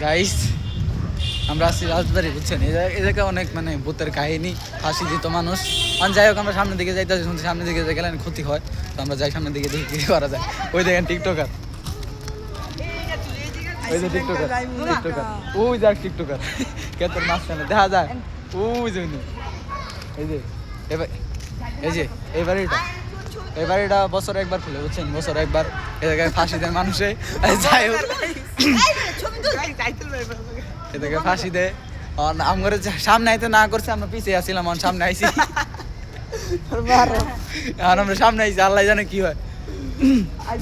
Guys আমরা আসছি রাজবাড়ি, বুঝছেন? এই জায়গা- এই জায়গায় অনেক মানে ভূতের কাহিনী ফাঁসি দিত মানুষ। আর যাই হোক, আমরা সামনের দিকে যাইতে শুনছি সামনের দিকে গেলে ক্ষতি হয়, তো আমরা যাই সামনের দিকে দেখি কি করা যায়। ওই দেখেন টিকটকার। ওই টিকটকার ওই যাক টিকটকার। কে তোর মাঝখানে, দেখা যায়। ওই যে। এই যে, এবার এই যে এই বাড়িটা এই বাড়িটা বছরে একবার খুলে বুঝছেন? বছরে একবার এ জায়গায় ফাঁসি দেয় মানুষে। যাই হোক এটাকে ফাঁসি দে আর আমার সামনে আইতে না করছে আমরা পিছিয়ে আসছিলাম আর সামনে আইছি। আর আমরা সামনে আইছি আল্লাহ জানে কি হয়।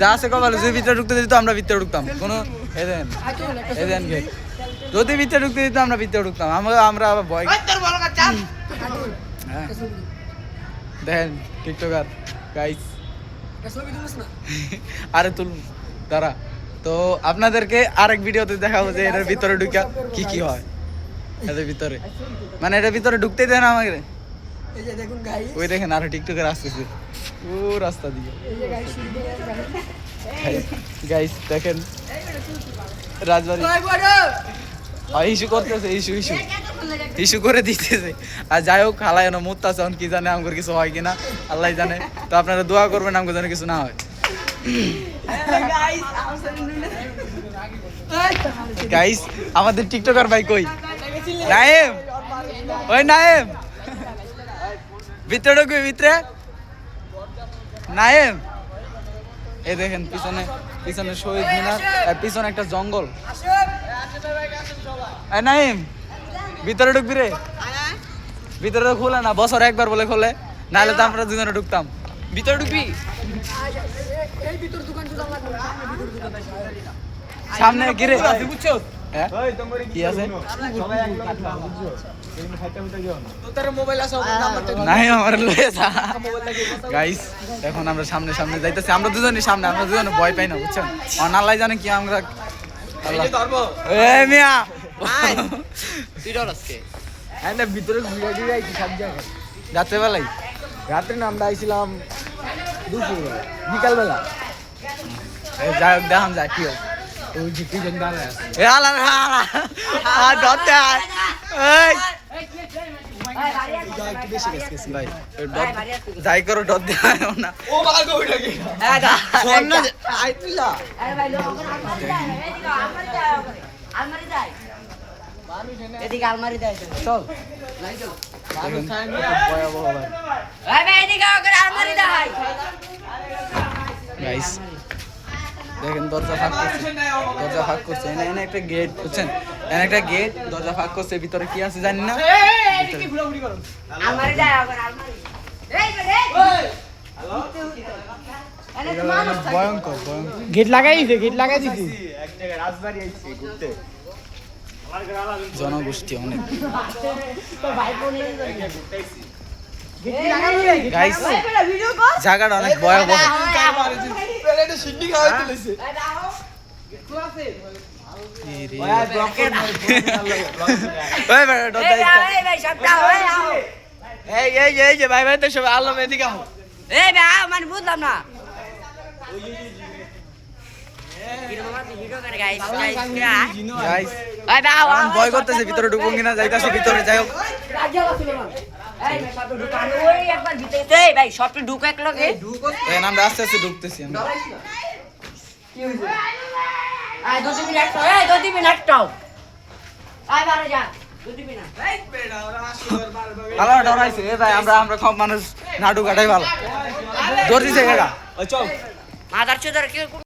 যা আছে কপালে যদি ভিতরে ঢুকতে দিত আমরা ভিতরে ঢুকতাম। কোনো এদেন এদেন গে যদি ভিতরে ঢুকতে দিত আমরা ভিতরে ঢুকতাম। আমরা আমরা আবার ভয় হ্যাঁ। দেখেন টিকটকার। গাইস আরে তুল দাঁড়া। তো আপনাদেরকে আরেক ভিডিওতে দেখাবো যে এটার ভিতরে ঢুকা কি কি হয়। এটার ভিতরে। মানে এটার ভিতরে ঢুকতে দেন আমাকে। এই যে দেখুন গাই ওই দেখেন আরও টিকটকার আসতেছে। ও রাস্তা দিয়ে। গাইস দেখেন। রাজবাড়ি। ইস্যু করতেছে ইস্যু ইস্যু। ইস্যু করে দিতেছে। আর যাই হোক খালাই না মুত্তাছে কি জানে আমার কিছু হয় কিনা আল্লাহ জানে। তো আপনারা দোয়া করবেন আমাকে যেন কিছু না হয়। গাইস আমাদের টিকটকার ভাই কই? নাইম ওই নাইম ভিতরে ঢুকবি ভিতরে? নাইম এই দেখেন পিছনে পিছনে শহীদ মিনার আর পিছনে একটা জঙ্গল। নাইম ভিতরে ঢুকবি রে। ভিতরে তো খোলে না বছর একবার বলে খোলে নাহলে তো আমরা দুজনে ঢুকতাম। ভিতরে ঢুকবি? সামনে গিরে? কি আছে? আমার লয়ে যা গাইস এখন আমরা সামনে সামনে যাইতেছি। আমরা দুজনই সামনে আমরা দুজনে ভয় পাই না বুঝছেন আল্লাহ জানে কি আমরা এ মিয়া ভিতরে ঘুরে ঘুরে আইছি সব জায়গায়। রাতে বেলাই রাত্রে না আমরা আইছিলাম দুপুর বিকালবেলা। যাই হোক দেখান যায় কি হয়। ওই যে কি জন দাঁড়ায় আছে। এ আলা আলা আর ধরতে আয়। এই। যাই করো দেওয়া না। ফোন না ভয়াবহ ভাই এদিকে আলমারি দেয় গাইস দেখেন দরজা ফাঁক করছে। দরজা ফাঁক করছে। এনে এনে একটা গেট বুঝছেন? এনে একটা গেট দরজা ফাঁক করছে। ভিতরে কি আছে জানি না। ভয়ঙ্কর ভয়ঙ্কর। গেট লাগাই গেট লাগাই দিছি। জনগোষ্ঠী অনেক তো ভাই বোন ভিডিও কর জায়গাটা অনেক ভয়াবহ। এই যে ভাই ভাই তো সবাই আল্লাহ এদিকে আহ। এই ভাই মানে বুঝলাম না। কীরকম আছে ভিডিও ভয় করতেছে ভিতরে ঢুকুন কিনা যাইতাছে ভিতরে যাই হোক। আমরা আস্তে আস্তে ঢুকতেছি ডরাইছে এ ভাই সব মানুষ নাটু কাটাই ভালো। মাদার চোদার কি